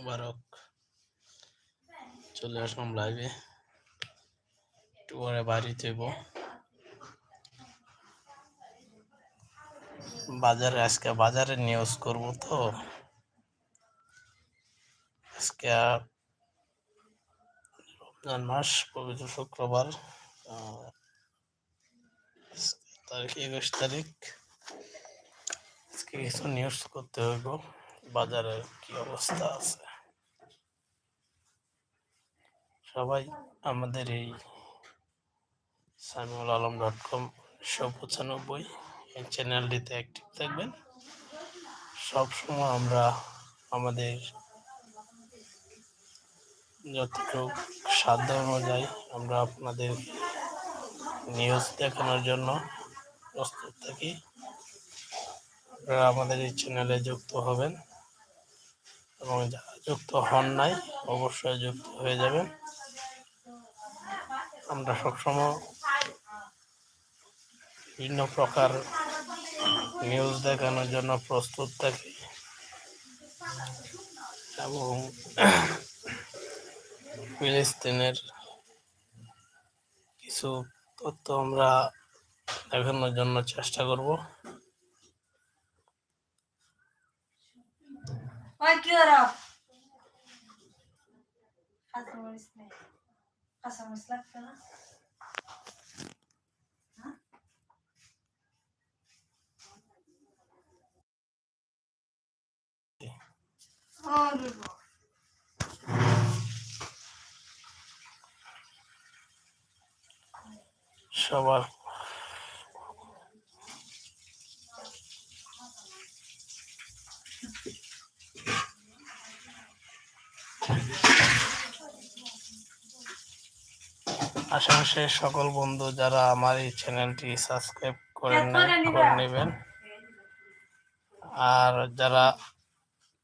মুবারক। চলে আসলাম লাইভে একটু পরে বাড়ি দেব বাজারে আজকে, বাজারে নিউজ করব তো। আজকে রমজান মাস, পবিত্র শুক্রবার। তারিখ, একুশ তারিখ। আজকে কিছু নিউজ করতে হইব। বাজারের কি অবস্থা আছে? সবাই আমাদের এই সামিউল আলম ডট কম উনিশশো পঁচানব্বই এই চ্যানেলটিতে অ্যাক্টিভ থাকবেন। সবসময় আমরা আমাদের যতটুকু সাধ্য অনুযায়ী আমরা আপনাদের নিউজ দেখানোর জন্য প্রস্তুত থাকি। আপনারা আমাদের এই চ্যানেলে যুক্ত হবেন এবং যারা যুক্ত হন নাই, অবশ্যই যুক্ত হয়ে যাবেন। আমরা সবসময় বিভিন্ন প্রকার নিউজ দেখানোর জন্য প্রস্তুত থাকি। এবং ফিলিস্তিনের কিছু তথ্য আমরা দেখানোর জন্য চেষ্টা করব। Thank you, Ralph. قسم يسلك كذا সবার আশেপাশে সকল বন্ধু যারা আমার এই চ্যানেলটি সাবস্ক্রাইব করে নে- করে নেবেন। আর যারা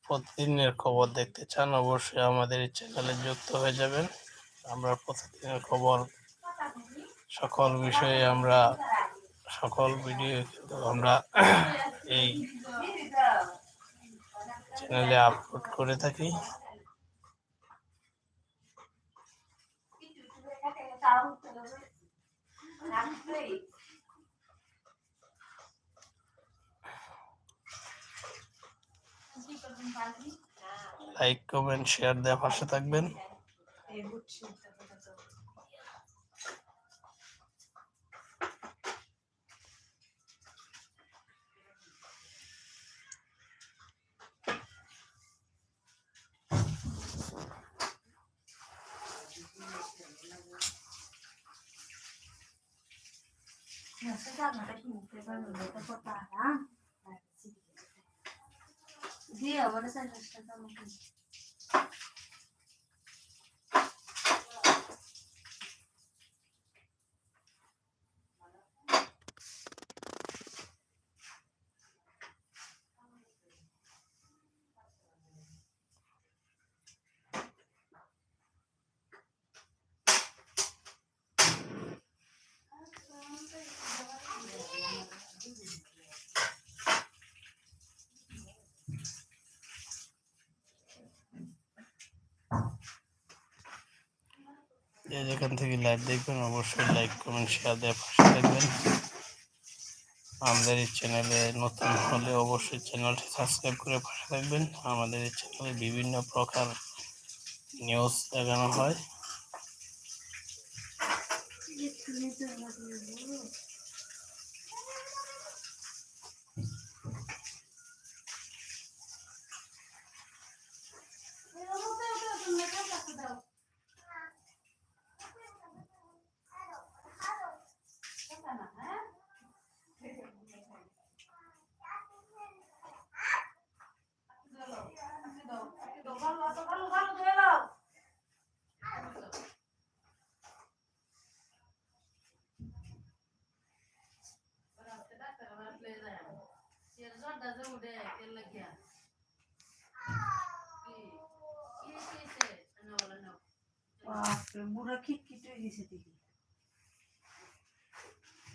প্রতিদিনের খবর দেখতে চান অবশ্যই আমাদের এই চ্যানেলে যুক্ত হয়ে যাবেন। আমরা প্রতিদিনের খবর সকল বিষয়ে আমরা সকল ভিডিও কিন্তু আমরা এই চ্যানেলে আপলোড করে থাকি। লাইক কমেন্ট শেয়ার দেওয়া পাশে থাকবেন। Non si sa, ma যেখান থেকে লাইভ দেখবেন, অবশ্যই লাইক কমেন্ট শেয়ার দেওয়ার পাশে থাকবেন। আমাদের এই চ্যানেলে নতুন হলে অবশ্যই চ্যানেলটি সাবস্ক্রাইব করে পাশে থাকবেন। আমাদের এই চ্যানেলে বিভিন্ন প্রকার নিউজ দেখানো হয়।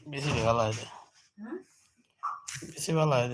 বেশি ভালো হয় হ্যাঁ? বেশি ভালো হয়